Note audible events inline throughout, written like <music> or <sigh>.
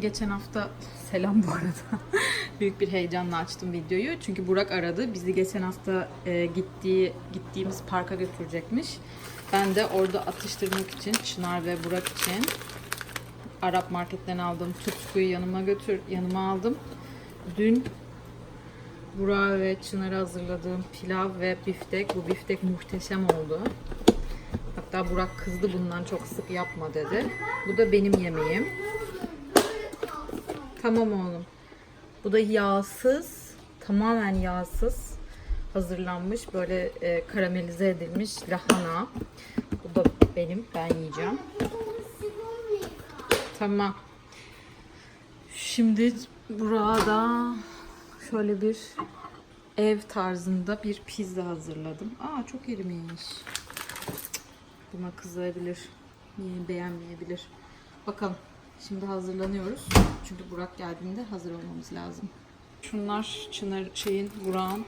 geçen hafta selam bu arada. <laughs> Büyük bir heyecanla açtım videoyu. Çünkü Burak aradı. Bizi geçen hafta e, gittiği gittiğimiz parka götürecekmiş. Ben de orada atıştırmak için Çınar ve Burak için Arap marketten aldığım tutkuyu yanıma götür yanıma aldım. Dün Burak'a ve Çınar'a hazırladığım pilav ve biftek. Bu biftek muhteşem oldu. Hatta Burak kızdı bundan çok sık yapma dedi. Bu da benim yemeğim. Tamam oğlum. Bu da yağsız, tamamen yağsız hazırlanmış böyle e, karamelize edilmiş lahana. Bu da benim, ben yiyeceğim. Tamam. Şimdi burada şöyle bir ev tarzında bir pizza hazırladım. Aa çok erimiş. Buna kızabilir. Niye beğenmeyebilir. Bakalım. Şimdi hazırlanıyoruz. Çünkü Burak geldiğinde hazır olmamız lazım. Şunlar Çınar şeyin Burak'ın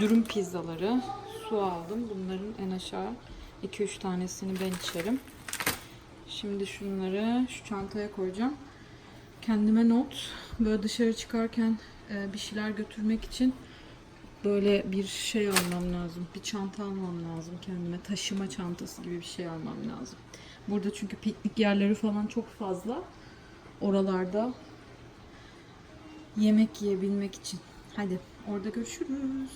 dürüm pizzaları. Su aldım. Bunların en aşağı 2-3 tanesini ben içerim. Şimdi şunları şu çantaya koyacağım. Kendime not. Böyle dışarı çıkarken e, bir şeyler götürmek için böyle bir şey almam lazım. Bir çanta almam lazım kendime. Taşıma çantası gibi bir şey almam lazım. Burada çünkü piknik yerleri falan çok fazla. Oralarda yemek yiyebilmek için. Hadi orada görüşürüz.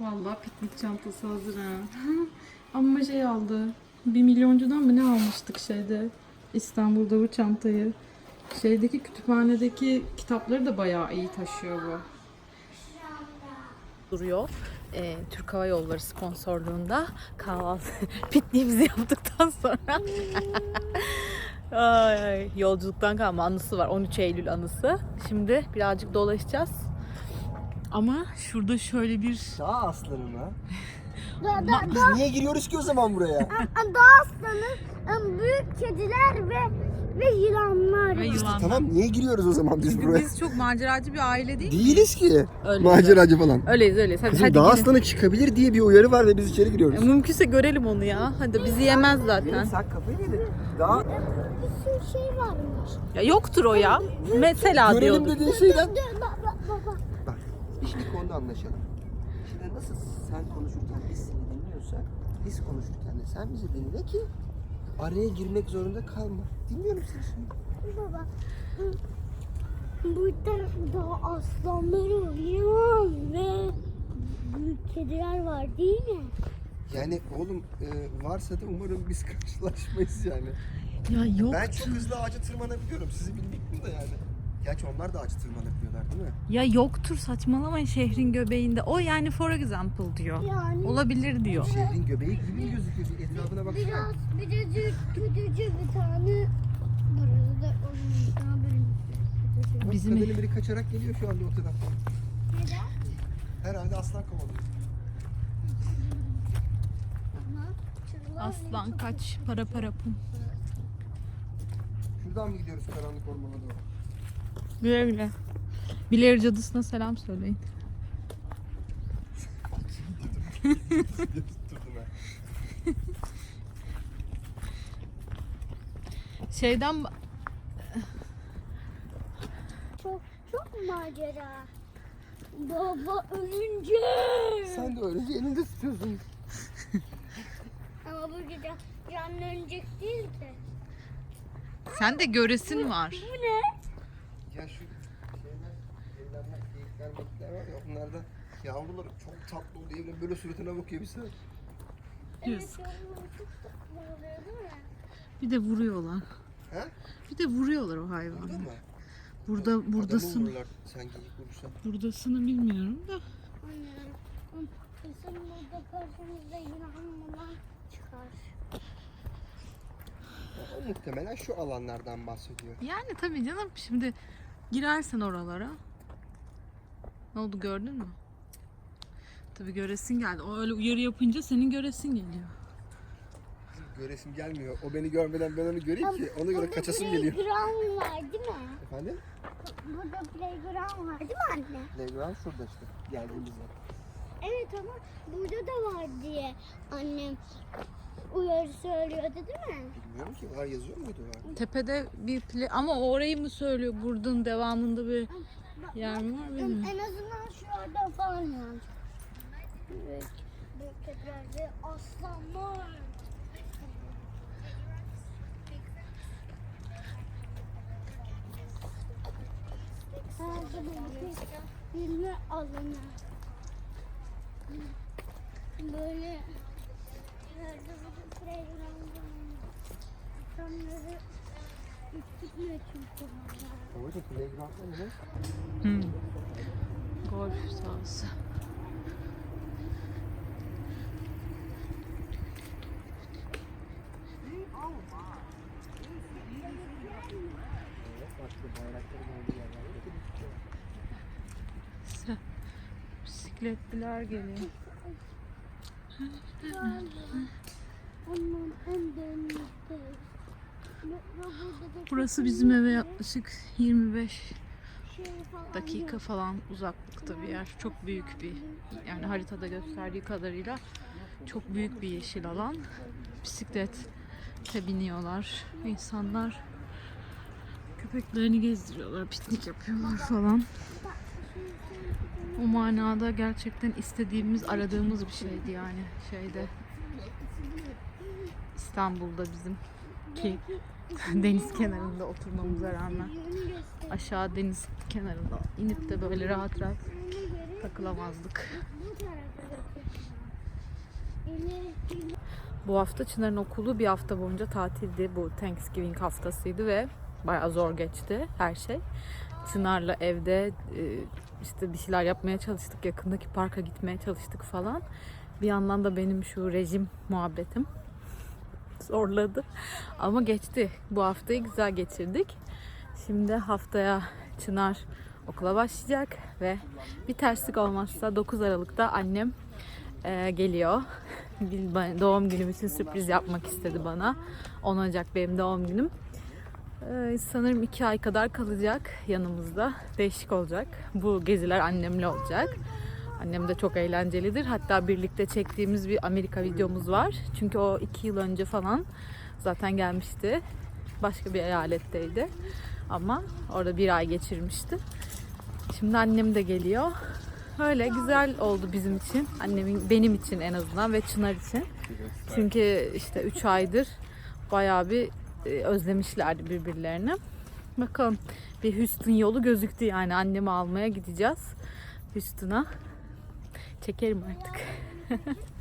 Vallahi piknik çantası hazır ha. <laughs> Ama şey aldı. Bir milyoncudan mı ne almıştık şeyde? İstanbul'da bu çantayı. Şeydeki kütüphanedeki kitapları da bayağı iyi taşıyor bu duruyor. Ee, Türk Hava Yolları sponsorluğunda kahvaltı <laughs> pikniğimizi yaptıktan sonra <laughs> ay, ay, yolculuktan kalma anısı var. 13 Eylül anısı. Şimdi birazcık dolaşacağız. Ama şurada şöyle bir Dağ aslanı mı? Da, da, Biz niye giriyoruz ki o zaman buraya? da aslanı, büyük kediler ve ve yılanlar. ve yılan. tamam niye giriyoruz o zaman biz buraya? Biz çok maceracı bir aile değil miyiz? Değiliz ki. Öyleyiz, Maceracı falan. Öyleyiz öyleyiz. Hadi, Kızım hadi dağ gelin. aslanı çıkabilir diye bir uyarı var ve biz içeri giriyoruz. Mümkünse görelim onu ya. Hadi bizi yemez zaten. sen kafayı yedin. Dağ Bir sürü şey varmış. Ya yoktur o ya. Mesela görelim diyordu. dediğin şeyden. Dur, bak, bak, bak, bak. Bak şimdi konuda anlaşalım. Şimdi nasıl sen konuşurken biz seni dinliyorsak biz konuşurken de sen bizi dinle ki araya girmek zorunda kalma. Dinliyorum seni şimdi. Baba. Burada da aslanları var, yılan ve büyük kediler var değil mi? Yani oğlum e, varsa da umarım biz <laughs> karşılaşmayız yani. Ya yok. Ben çok hızlı ağaca tırmanabiliyorum. Sizi bilmek de yani. Gerçi onlar da ağaca tırmanabiliyorlar değil mi? Ya yoktur saçmalamayın şehrin göbeğinde. O yani for example diyor. Yani Olabilir diyor. Şehrin göbeği gibi gözüküyor. Bir Etrafına baksana. biraz bir de kötücü bir tane burada da onun Bizim- kadının biri kaçarak geliyor şu anda o taraftan. Neden? Herhalde aslan kovalıyor. Aslan kaç para para pum. Şuradan mı gidiyoruz karanlık ormana doğru? Güle güle. Bileri cadısına selam söyleyin. <laughs> Şeyden Çok çok macera. Baba ölünce. Sen de öylece elinde tutuyorsun. Ama bu gece canlı ölecek değil ki. sen de göresin var. Bu? Ya şu şeyler, evlenmek, geyikler, mekikler var ya onlarda yavruları çok tatlı oluyor. Evren böyle suratına bakıyor bir saat. Evet yavruları çok tatlı oluyor değil mi? Bir de vuruyorlar. He? Bir de vuruyorlar o Burada hayvanı. mı? Burada Adamı buradasın. vururlar sen geyik vurursan. Buradasını bilmiyorum da. Anne. ım, Kesin burada karşımızda falan çıkar. O muhtemelen şu alanlardan bahsediyor. Yani tabii canım şimdi girersen oralara. Ne oldu gördün mü? Tabii göresin geldi. O öyle uyarı yapınca senin göresin geliyor. Göresim gelmiyor. O beni görmeden ben onu göreyim ki ona göre kaçasım geliyor. Playground var değil mi? Efendim? Burada playground var değil mi anne? Playground şurada işte. Geldiğimizde. Evet ama burada da var diye annem uyarı söylüyordu değil mi? Bilmiyorum ki var yazıyor muydu var? Tepede bir pli ama orayı mı söylüyor? Buradan devamında bir yer mi var bilmiyorum. en azından şurada falan yani. Ve aslanlar. Bilme alanı. Böyle her zaman playground'un insanları ürkütmüyor çünkü bunlar. Orada ne? Hmm. Golf sahası. Bisikletliler geliyor. Onun en derinlikteyiz. Metro burada da Burası bizim eve yaklaşık 25 şey falan dakika falan uzaklıkta bir yer. Çok büyük bir yani haritada gösterdiği kadarıyla çok büyük bir yeşil alan. Bisiklete biniyorlar insanlar. Köpeklerini gezdiriyorlar, piknik yapıyorlar falan. O manada gerçekten istediğimiz, aradığımız bir şeydi yani şeyde. İstanbul'da bizim ki <laughs> deniz kenarında oturmamıza rağmen aşağı deniz kenarında inip de böyle rahat rahat takılamazdık. Bu hafta Çınar'ın okulu bir hafta boyunca tatildi. Bu Thanksgiving haftasıydı ve bayağı zor geçti her şey. Çınar'la evde e, işte bir şeyler yapmaya çalıştık. Yakındaki parka gitmeye çalıştık falan. Bir yandan da benim şu rejim muhabbetim <laughs> zorladı. Ama geçti. Bu haftayı güzel geçirdik. Şimdi haftaya Çınar okula başlayacak ve bir terslik olmazsa 9 Aralık'ta annem e, geliyor. <laughs> Doğum günüm için sürpriz yapmak istedi bana. 10 Ocak benim doğum günüm. E, sanırım 2 ay kadar kalacak yanımızda. Değişik olacak. Bu geziler annemle olacak. Annem de çok eğlencelidir. Hatta birlikte çektiğimiz bir Amerika videomuz var. Çünkü o 2 yıl önce falan zaten gelmişti. Başka bir eyaletteydi. Ama orada bir ay geçirmişti. Şimdi annem de geliyor. Öyle güzel oldu bizim için. Annemin benim için en azından ve Çınar için. Çünkü işte 3 aydır bayağı bir özlemişlerdi birbirlerini. Bakalım bir Houston yolu gözüktü yani annemi almaya gideceğiz Houston'a. Çekerim artık. <laughs>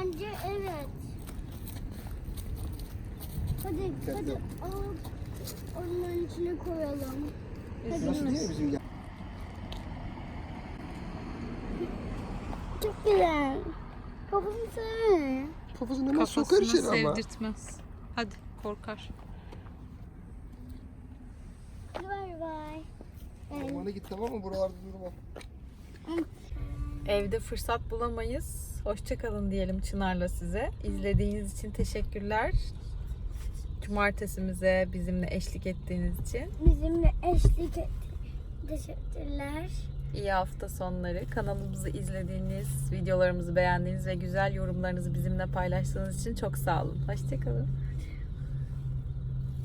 Bence evet. Hadi hadi al. Onların içine koyalım. Değil bizim yer? Çok güzel. Kafasını sevme. Kafasını hemen sokar içeri ama. sevdirtmez. Hadi korkar. Bay bay. Ormana git tamam mı? Buralarda durma. Evde fırsat bulamayız. Hoşçakalın diyelim Çınar'la size. İzlediğiniz için teşekkürler. Cumartesimize bizimle eşlik ettiğiniz için. Bizimle eşlik et. Teşekkürler. İyi hafta sonları. Kanalımızı izlediğiniz, videolarımızı beğendiğiniz ve güzel yorumlarınızı bizimle paylaştığınız için çok sağ olun. Hoşçakalın.